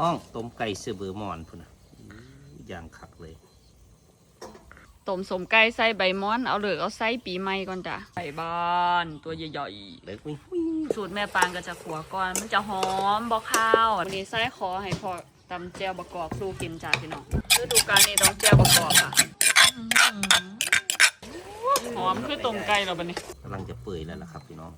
องต้มไก่เสือเบอร์มอนพุ่นนะอื้อย่างคักเลยต้มสมไก่ใส่ใบม้อน เอาเหลือกเอาไส้ปีใหม่ก่อนจ้ะไก่บ้านตัวใหญ่เล็กวิ่งๆสูตรแม่ปางก็จะขัวก่อน มันจะหอมบอข้าววันนี้ไส้ขอให้พอตำแจ่วบะกอกสู้กินจ้าพี่น้องฤดูกาลนี้ต้องแจ่วบะกอกค่ะหอมคือต้มไก่เราบันนี้กำลังจะเปื่อยแล้วล่ะครับพี่น้อง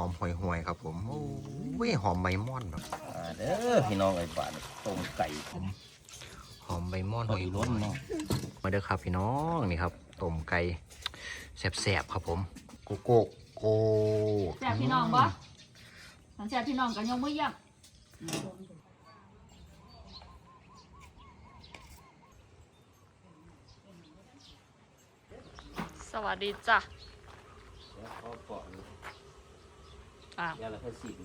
หอมห่วยๆครับผมโอ้ยหอมใบม่อนครับอ่าเด้อพี่น้องไอ้บ้านต้มไก่ผมหอมใบม่อนหอยล้นเนาะมาเด้อครับพี่น้องนี่ครับต้มไก่แซ่บๆครับผมโกโก้โกแซ่บพี่น้องบ่แซ่บพี่น้องกันยกมือเยี่ยมสวัสดีจ้ะ ข้าวก่อนอะ ยาละเพื่อสิบ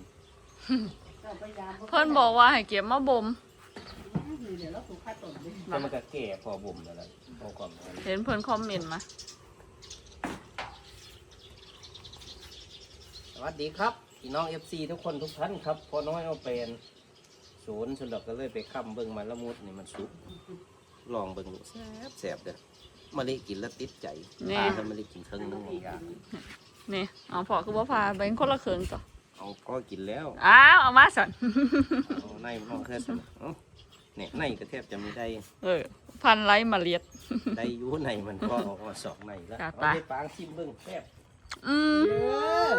เพื่อนบอกว่าให้เก็บมาบ่มแล้วมันก็แก่พอบ่มแล้วล่ะพอก่อนมันเห็นเพื่อนคอมเมนต์มาสวัสดีครับพี่น้อง FC ทุกคนทุกท่านครับพอน้อยเอาเป็นศูนย์สนดอกก็เลยไปค้ำเบิ่งมันละมุดนี่มันสุกลองเบิ่งดูแซ่บแซ่บเด้อมะลิกินแล้วติดใจพาให้มะลิกินเครื่องนึงอีกอย่าง นี่เอาพอคือว่าพาไปคนละเคืองจ้ะเอาก็กินแล้วอ้าวเอามาสันเอาในมันเอาแค่สนเอ้าเนี่ยในก็แทบจะไม่ได้เออ พันไลมาเลียด ได้อยูในมันก็ออกมาสองในแล้วจ้ะเอาไป ไปปางชิมเบิ่งแซ่บอืม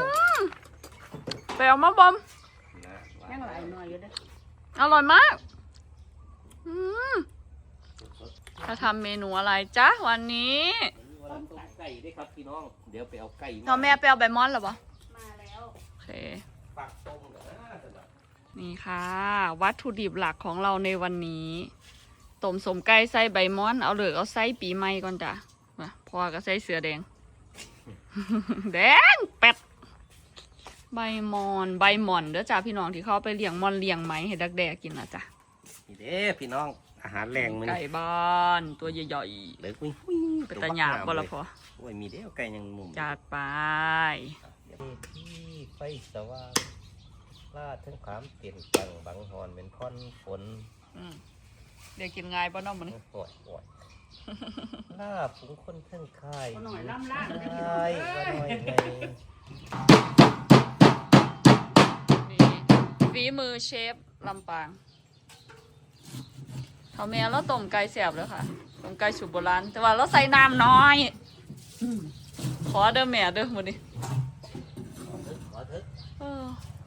ไปเอามาบ่มนะยังหลายหน่อยอยู่เด้ออร่อยมากอืมจะทำเมนูอะไรจ๊ะวันนี้วันนั้น ต้มไก่ด้วยครับพี่น้อง เดี๋ยวไปเอาไก่เราแม่ไปเอาใบมอนเหรอปะมาแล้วโอเค ปักต้มกันนะสำหรับนี่ค่ะ วัตถุดิบหลักของเราในวันนี้ต้มสมไก่ใส่ใบมอน เอาเหลือกเอาไส้ปีใหม่ก่อนจ้ะมาพอก็ใส่เสือแดง แดงเป็ดใบมอนใบหม่อนเด้อจ้ะพี่น้องที่เขาเอาไปเลี้ยงมอนเลี้ยงไหมให้ดักแด้กินนะจ้ะนี่เด้พี่น้อง อาหารแรงมันไก่บ้านตัวใหญ่เล็กวิ่งวิ่งๆเป็นตะหยาบบ่ละพอโอ้ยมีเด้วไก่ยังหนุ่มจัดไปเดี๋ยวที่ไฟสว่างลาดทั้งขามเปลี่ยนตังบังหอนเป็นค่อนฝนอืมเดี๋ยวกินง่ายป่ะน้องมันปวดปวดลาบผงคนทั้งคายเอาหน่อยล่ำล่ำคายว่าหน่อยไงนี่ฝีมือเชฟลำปาง เขาแม่เราต้มไก่แสบเลยค่ะต้มไก่สูตรโบราณแต่ว่าเราใส่น้ำน้อยขอเด้อแม่เด้อมื้อนี้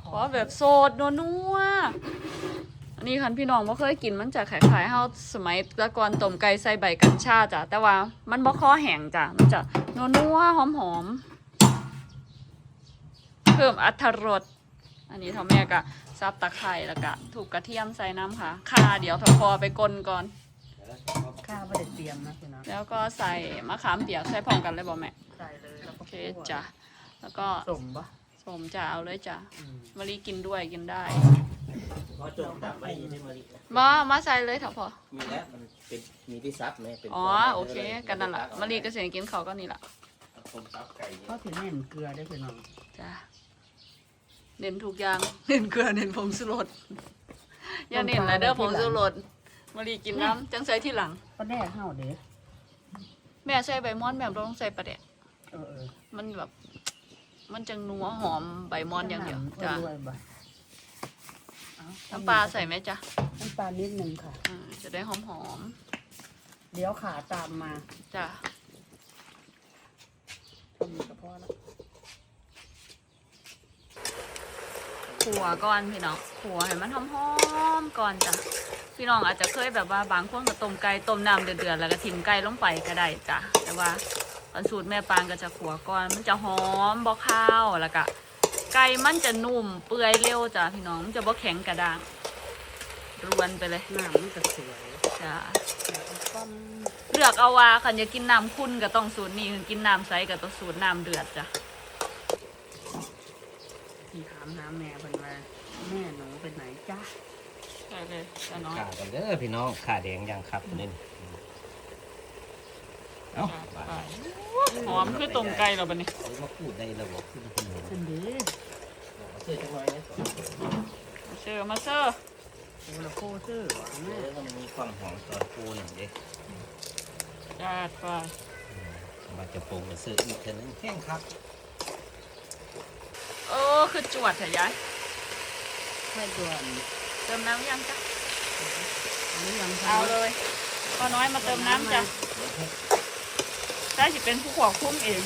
ขอแบบโสดนัวอันนี้คันพี่น้องบ่เคยกินมันจะคล้ายๆเฮาสมัยตะก่อนต้มไก่ใส่ใบกัญชาจ้ะแต่ว่ามันบ่คอแห้งจ้ะมันจะนัวๆหอมๆเพิ่มอรรถรส อันนี้เท่าแม่ก็ซับตะไคร้แล้วก็ถูกกระเทียมใส่น้ำค่ะข่าเดี๋ยวเทาพอไปกลนก่อน ข้าวไม่ได้เตรียมนะพี่น้องแล้วก็ใส่มะขามเปียกใส่พร้อมกันเลยบ่แม่ใส่เลยแล้วโอก็เคจ้ะแล้วก็สมปะสมจะเอาเลยจ้ะมะลิกินด้วยกินได้ขอจบดับไว้อยังได้มาลิมามาใส่เลยเถอะพอ มีแล้วมันเป็นมีที่ซับไหมเป็นอ๋อก้นโอเคกันนั่นแหละมะลิก็เสียงกินเขาวก็นี่แหละต้มซับไก่เนี่ยเขาถือแน่นเกลือได้อพี่น้องจ้ะ เน้นทุกอย่าง เน้นเกลือเน้นผงชูรสอย่าเน้นนะเด้อผงชูรสมะลิกินน้ำจังใส่ที่หลังก็แดกเห่าเด้อแม่ใส่ใบม่อนแบบเราต้องใส่ปลาแดกเออเออมันแบบ มันจังนัวหอมใบม่อนอย่างเดียวจ้ะด้วยบ่เอาน้ำปลาใส่ไหมจ๊ะน้ำปลานิดนึงค่ะอ่าจะได้หอมหอมเดี๋ยวขาตามมาๆจ้ะ ทำกระเพาะแล้ว ขัวก่อนพี่น้องขัวให้มันหอมๆก่อนจ้ะพี่น้องอาจจะเคยแบบว่าบางคนก็ต้มไก่ต้มน้ำเดือดๆแล้วก็ทิ้งไก่ลงไปก็ได้จ้ะแต่ว่าตอนสูตรแม่ปางก็จะขัวก่อนมันจะหอมบ่ข้าวแล้วก็ไก่มันจะนุ่มเปื่อยเร็วจ้ะพี่น้องมันจะบ่แข็งกระด้างรวนไปเลยน้ำมันก็สวยจ้ะเลือกเอาว่าคันจะกินน้ำขุ่นก็ต้องสูตรนี้กินน้ำใสก็ต้องสูตรน้ำเดือดจ้ะที่ถามหาแม่เพิ่นว่าแม่หนูไปไหนจ้า ใช่ เลยจ้ะน้อยขากันเด้อพี่น้องขาแดงยังครับนี่เอ้าไปหอมคือต้มไก่เราบัดนี้เอามาพูดได้ระบบขึ้นขึ้นเลยอันเด้อเอาเสื้อจังหน่อยนะมาเชอร์มาเชอร์เโอ้ละโคซื่อว่ะเอแม่อมันมีความหอมตอนปูหนึ่งเด้จัดไปมาจะปรุงกับซื้ออีกเท่านึงแห้งครับโอ้คือจวดเถอะยายให้ด่วนเติมน้ำยังจ้ะอันนี้ยังเอาเลยป้าน้อยมาเติมน้ำจ้ะได้สิเป็นผู้ขวบคุ้มเอง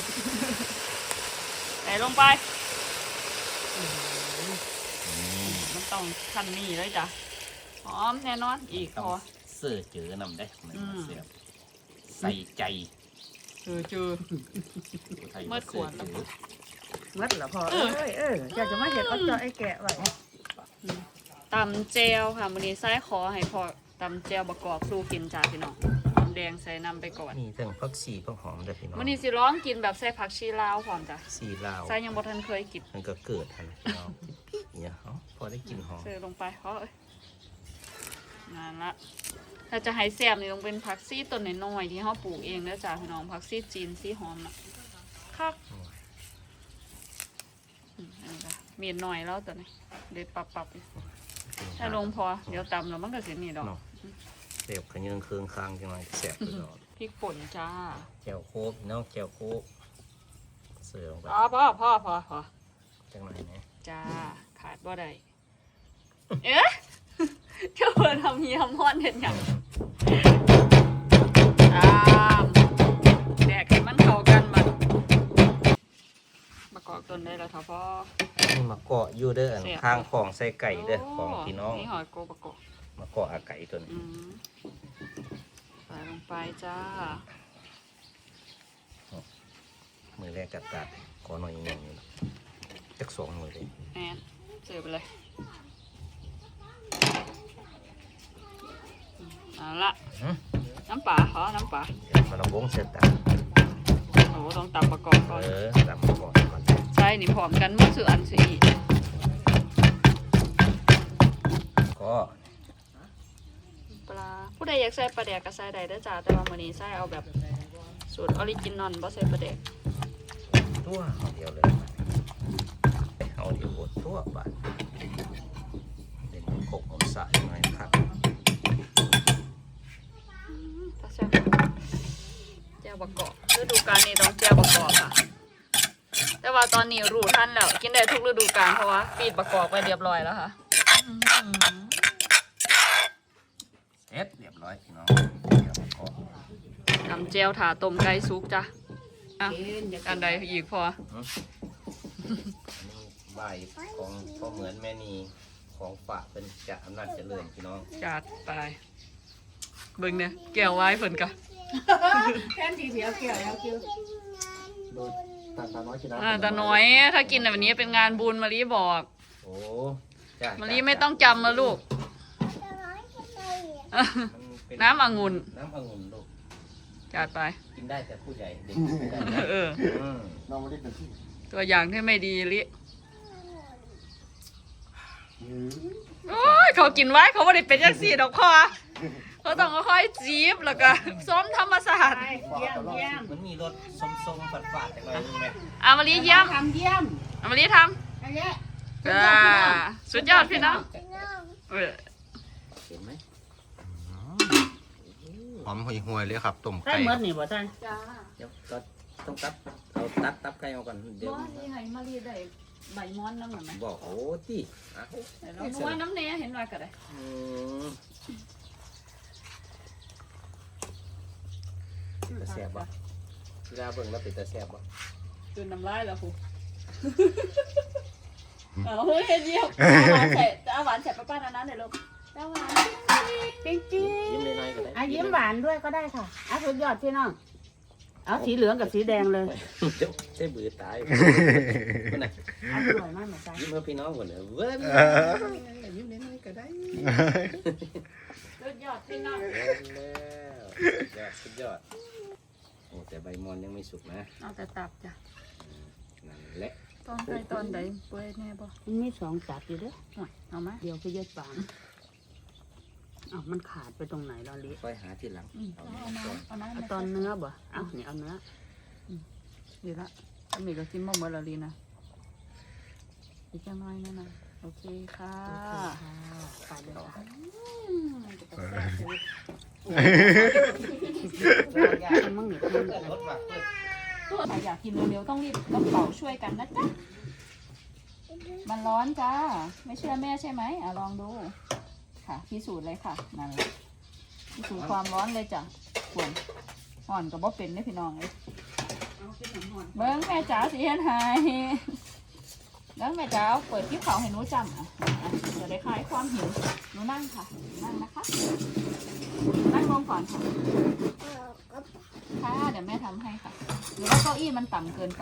ไหนลงไปมันต้องทันนี่เลยจ้ะหอมแน่นอนอีกพต้องอเสื้อเจอนำได้มันอืมเสียบใส่ใจเจอเจอผู้ไทยเมื่อขวดเสื้อจือมัดละพอเอ้ยเอออยากจะมาเห็นเอาเจาะไอ้แกะไว้ ตำเจลค่ะมื้อนี้ไส้คอให้พอตำเจลประกอบสู้กินจ้าพี่น้องหอมแดงใส่น้ำไปก่อนมีทั้งผักชีผักหอมเด้อพี่น้องมื้อนี้สิร้องกินแบบใส่ผักชีลาวพร้อมจ้ะสีลาวไส้ยังบ่ทันเคยกินมันก็เกิดทันพี่น้องเนี่ยเขาพอได้กลินหอมเสิร์ฟลงไปเพราะเอ้ยงานละถ้าจะให้แซ่บนี่ต้องเป็นผักซี่ต้นน้อยๆที่เขาปลูกเองนะจ้าพี่น้องผักซี่จีนซี่หอมน่ะคักอืมอันนี้ก็มีดหน่อยแล้วตัวนี้เด็ดปับปับๆ ถ้าลงพอเดี๋ยวตำแล้วมันก็เสียนี่ดอกเนาะเสียบขยืงเคืองคางจังเลยแสบตลอดพริกป่นจ้าแจวโคกพี่น้องแจวโคกเสือลงไปอ๋อพ่อพ่อพ่อพ่อจังหน่อยนะจ้าขาดบ่ได้เอ๊ะเจ้าเพิ่นทำเฮียมอนเห็นหยัง นได้แล้วท่อพ่อนี่มาเกาะอยู่เด้ออันเสียบข้างของใส่ไก่เด้อของพี่น้อง นี่หอยโกบะโกะมาเกาะอาไก่ตัวนี้อืมใส่ลงไปจ้า มือแรกกัดกัดขอหน่อยอย่างนี้นะจักสองมือเลยแอนเสิร์ฟไปเลยอืมเอาละหึน้ำปลาขอน้ำปลาเดี๋ยวมาลองวงเสร็จตาโอ้ต้องตำประกอบก่อนเออตามมาก่อน ก่อนใช่นี่พร้อมกันหมันสื่ออันสีก็ปลาผู้ใดอยากใส่ปลาแดกก็ใส่ได้เด้อจ้าแต่ว่ามื้อนี้ใส่เอาแบบสูตรออริจินอลบ่ใส่ปลาแดกตัวเอาเดียวเลยเอาเดียวหมดตัวบาทเด่นกบผมสายหน่อยครับถ้าแซ่บแจ่วประกอบฤดูกาลนี้ต้องแจ่วประกอบค่ะแต่ ว่าตอนนี้รู้ทันแล้วกินได้ทุกฤดูกาลเพราะว่าปีดประกอบไว้เรียบร้อยแล้วค่ะเสร็จเรียบร้อยพี่น้องเดี๋ยวมาเกาะทำแจ่วถาต้มไก่สุกจ้ะอะกินอย่าอันใดอีกพออันนี้ใบของพ่อเหมือนแม่นีของฝากเป็นจะอำนาจเจริญพี่น้องจัดไปเบิ่งเนี่ยแก้วไว้เพิ่นกะแค่ทีเดียวเกี่ยวแล้วคิวโดย ตาตาน้อยกินน้ำอ่าแต่น้อยถ้ากินแบบนี้เป็นงานบุญมารีบอกโอ้จ้ะมารีไม่ต้องจำมาลูกมันเป็นน้ำองุ่นน้ำองุ่นลูกจัดไป กินได้แต่ผู้ใหญ่เด็กกินไม่ได้นะเออ อืมน้องไม่ได้เป็นที่ตัวอย่างที่ไม่ดีลิยื้อโอ้ยเขากินไว้เขาไม่ได้เป็นยังสี่ดอกพอ เขาต้องค่อยๆจีบแล้วก็ซ้อมธรรมศาสตร์ไปเยี่ยมเยี่ยมมันมีรสส้มๆฝาดๆแต่หน่อยนึงไหมอามารีเยี่ยมทำเยี่ยมอามารีทอันเนี้ยำจ้าสุดยอดพี่น้องเออเห็นไหมหอมห่วยห่วยๆเลยครับต้มได้ไก่เมื่อนี่บ่ท่านจ้าเดี๋ยวก็ต้องตัดเอาตัดตับไก่เอาก่อนเดี๋ยวว่าที่ให้มารีได้ใบม้อนน้ำหน่อยไหมบอกโอ้ที่อะเดี๋ยวเราดูว่าน้ำเนี้ยเห็นว่าก็ได้ อืม ตาแสบบ่เวลาเบิ่งแล้วเป็นตาแสบบ่จนน้ำลายแล้วคุณเอาเฮ้ยเยี่ยมเอาหวานใส่เอาหวานใส่ป้าป้านานั้นเดี๋ยวลูกเอาหวานจริงจริงยิ้มน้อยๆก็ได้อะยิ้มหวานด้วยก็ได้ค่ะอะสุดยอดพี่น้องเอาสีเหลืองกับสีแดงเลยเดี๋ยวได้บือตายคนไหนอร่อยมากเหมือนกันยิ้มให้พี่น้องก่อนเลยเว้ยยิ้มน้อยๆก็ได้สุดยอดพี่น้องแล้วสุดยอดสุดยอดโอ้ แต่ใบมอนยังไม่สุกนะเอาแต่ตับจ้ะนั่นแหละตอนใดตอนใดเปื่อยแน่บ่มันมีสองจัดอยู่เด้วยหน่อยเอาไหมเดี๋ยวก็เย็ดปานอ้าวมันขาดไปตรงไหนเราลิค่อยหาทีหลังอืมเอาเอาน้ำเอาน้ำเอามาตอนเนื้อบ่เอานี่เอาเนื้อดีละอันนี้ก็กินบ่หมดและลีนะอีกจังน้อยนั่นน่ะ โอเคค่ะไปเลยค่ะอยากทำมั่งหนิทำเปิดรถว่ะเปิดใครอยากกินเร็วๆต้องรีบต้องเป่าช่วยกันนะจ๊ะ มันร้อนจ้า ไม่เชื่อแม่ใช่ไหมอะลองดู ค่ะพิสูจน์เลยค่ะนั่นแหละพิสูจน์ความร้อนเลยจ้ะส่วนห่อนกับบ่เป็นเด้พี่น้องเลยเอาขึ้นหน่อยเบิ้งแม่จ๋าสิเฮ็ดใหาย เบิ้งแม่จ๋าเอาเปิดคลิปเขาให้หนูจำอะอะจะได้คลายความหิวหนูนั่งค่ะ นั่งนะคะ นั่งลงก่อนค่ะ ค่ะ เดี๋ยวแม่ทำให้ค่ะ หรือว่าเก้าอี้มันต่ำเกินไป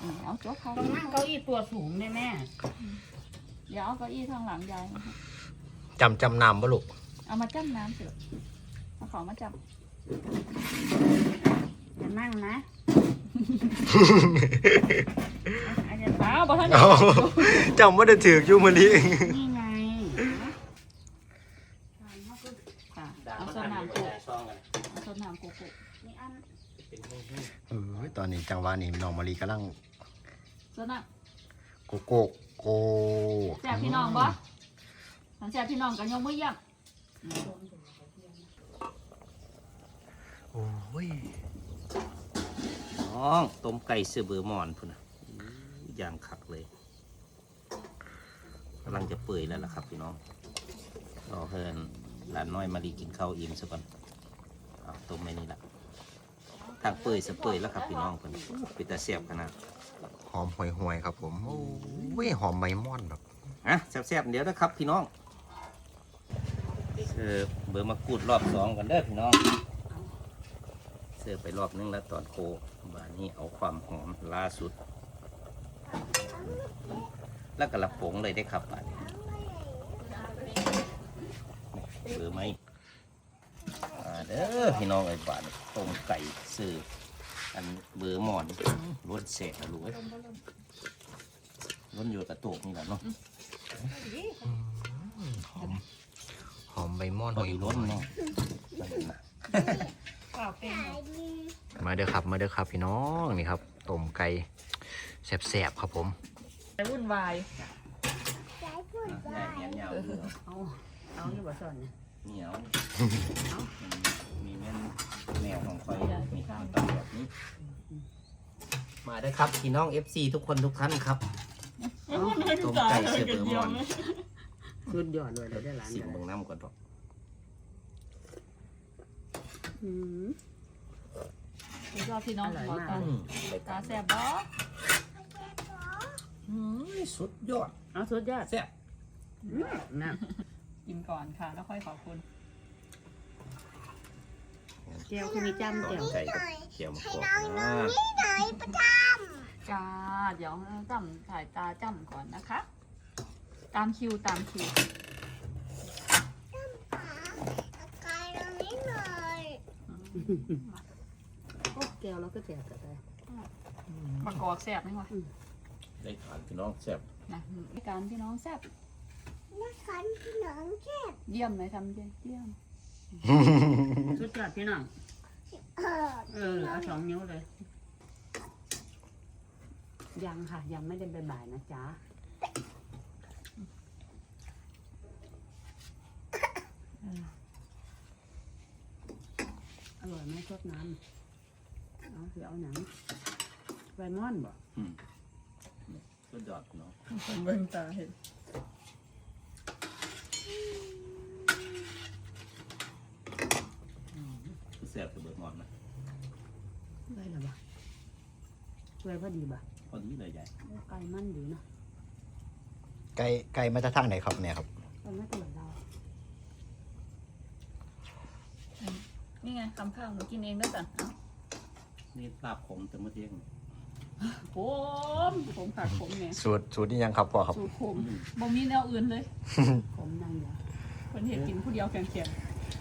อืมเอาโจ๊กเขาต้องนั่งเก้าอี้ตัวสูงแน่แม่ เดี๋ยวเอาเก้าอี้ข้างหลังยายมาให้จำจำนำปะลูก เอามาจ้ำน้ำเถอะเอาของมาจับอย่านั่งนะ อาจจะอ้าวบอกท่านเอาจำว่าจะถือกอยูมาลีนี่ไงค่ะด่าเอามันส้นอันน้ำไปโกได้ซองกันเอาส้นน้ำโกโก้นี่อันเป็นห้องเออตอนนี้จังหวะนี้น้องมาลีกำลังส้นน้โกโก้โกำแซ่บพี่น้องบ่ถ้าแซ่บพี่น้องกันยกมือเยี่ยมโอ้ยน้องต้มไก่เสือเบอร์มอนพุ่นนะ อื้อย่างคักเลยกำลังจะเปื่อยแล้วล่ะครับพี่น้องรอเพิ่นหลานน้อยมารีกินข้าวอิ่มซะก่อนเอาต้มไม่นี่ละทางเปื่อยสะเปื่อยแล้วครับพี่น้องเพิ่นเป็นตาเสียบขนาดหอมห่วยๆครับผมโอ้ยหอมใบม่อนแบบอะแซ่บๆเดี๋ยวนะครับพี่น้องเสิร์ฟเบอร์มากรูดรอบสองกันเด้อพี่น้องเสิร์ฟไปรอบนึงแล้วตอนโคบานนี้เอาความหอมล่าสุด แล้วก็ละผงเลยได้ครับบานนี้เบอร์ไหมอ่าเด้อพี่น้องไอ้บานต้มไก่เสิร์ฟอันเบอร์หมอนรสเสร็จแล้วลูกเอ้ยล้นอยู่กับโตกนี่แหละเนาะหอมหอมใบม่อนบห่วริยล้นเนาะข้าวเป็นๆมาเด้อครับมาเด้อครับพี่น้องนี่ครับต้มไก่แซ่บๆครับผม ไปวุ่นวายแหนมเหนียวเหนียวเอาเอาอยู่บ่สอนเนี่ยเหนียวมีแม่นแนวของคอยมีข้าวตำแบบนี้มาได้อครับพี่น้อง FC ทุกคนทุกท่านครับต้มไก่เสือเบอร์มอนสุดยอดเลยเดี๋ยวได้หลานสิมเดี๋ยวเบิ่งน้ำก่อนปะอืมยอดพี่น้องอร่อยหัวมากตาอืมไปตาตาแซ่บบ่ อืมสุดยอดเอาสุดยอดแซ่บอืมนะกินก่อนค่ะ แล้วค่อยขอบคุณเจียวคือมีจ้ำต้เจียวมไก่กับเขียวมะกอกนะจ้าเดี๋ยวจ้ำสายตาจ้ำก่อนนะคะ ตามคิวตามคิวโอ้แก้วเราก็แจกกันไปประกอบแซ่บไหมวะ ได้ทานพี่น้องแซ่บนะรายการพี่น้องแซ่บเยี่ยมเลยทำเยี่ยมเยี่ยมสุดยอดพี่น้องเออเอาสองนิ้วเลย ยังค่ะ ยังไม่ได้บ่ายๆนะจ๊ะอร่อยไหมชดน้ำเอาเดี๋ยวเอาหนังไวมอนบ่อืม สุดยอดพี่น้องเบิ่งตาเห็นแซ่บกับเบอร์มอนนะไวหรอบ่ไวพอดีบ่พอดีเลยใหญ่ไก่มันดีเนาะไก่ไก่มาจากทางไหนครับเนี่ยครับไก่ไม่ตลอดเรานี่ไงทำข้าวหนูกินเองด้วยจ้ะเอานี่ลาบผมแต่เมื่อเที่ยง ผมผมผักผมเนี่ยสูตรสูตรนี่ยังครับพ่อครับ สูตรผมบ่มีแนวอื่นเลย ผมนั่งเดียวคนเห็นกินผู้เดียวแข็ง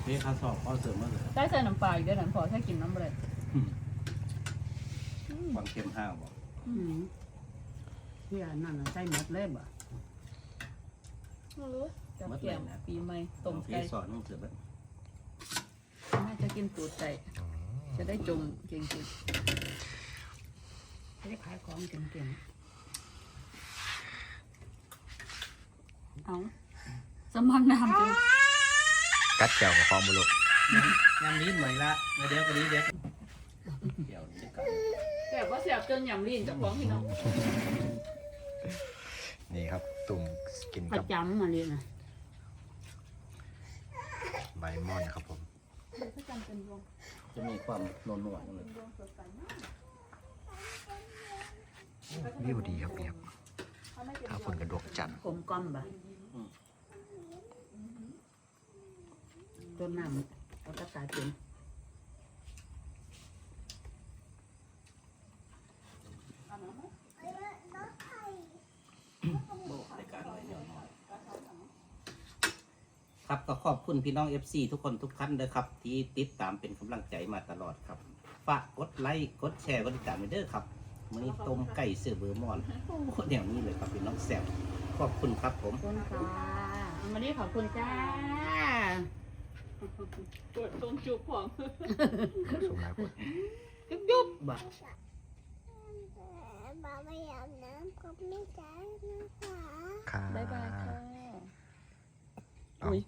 นี่ข้าวสอบข้าวเสริมมาเลยๆได้ใส่น้ำปลาอีกเด้วยนั่นพอถ้ากินน้ำเลยความเค็มห้าวบอกอืมที่อันนั้นน่ะใส่หมดเลยบ่กับแกมปีใหม่ต้มพี่ไก่สอนต้องเสริมแบบแม่จะกินตูดไก่จะได้จมเก่ง ไม่ได้ขายของเก่งเอาสมัครน้ำจ้ะกัดแก้วกับฟองบุลุกยำนี้เหมือนละเดี๋ยวก็นี้เดี๋ยวเดี๋ยวนี้กันแต่ว่าเสียบจนหยำลิ้นเจ้าของพี่น้องนี่ครับตุ่มกินประกับจำมาเลยนะใบม่อนครับผม จะมีความนวลนวลเลย วิวดีครับเนี่ยครับถ้าฝนกระดกจันทร์กลมกล่อมบ่ต้นน้ำเอากระตายเป็นครับก็ขอบคุณพี่น้อง FC ทุกคนทุกท่านเลยครับ ที่ติดตามเป็นกำลังใจมาตลอดครับ ฝากกดไลค์กดแชร์กดติดตามไปเด้อครับ มื้อนี้ต้มไก่เสือเบอร์มอนโอ้โหแนวนี้เลยครับพี่น้องแซ่บขอบคุณครับผม ขอบคุณค่ะเอามาดีขอบคุณจ้าปวดตรงจุกของสูงหลายคนจุ๊บจุ๊บบ่บาไปอาบน้ำกับแม่จ๋านะคะค่ะบ๊ายบายค่ะ เอาอุ้ย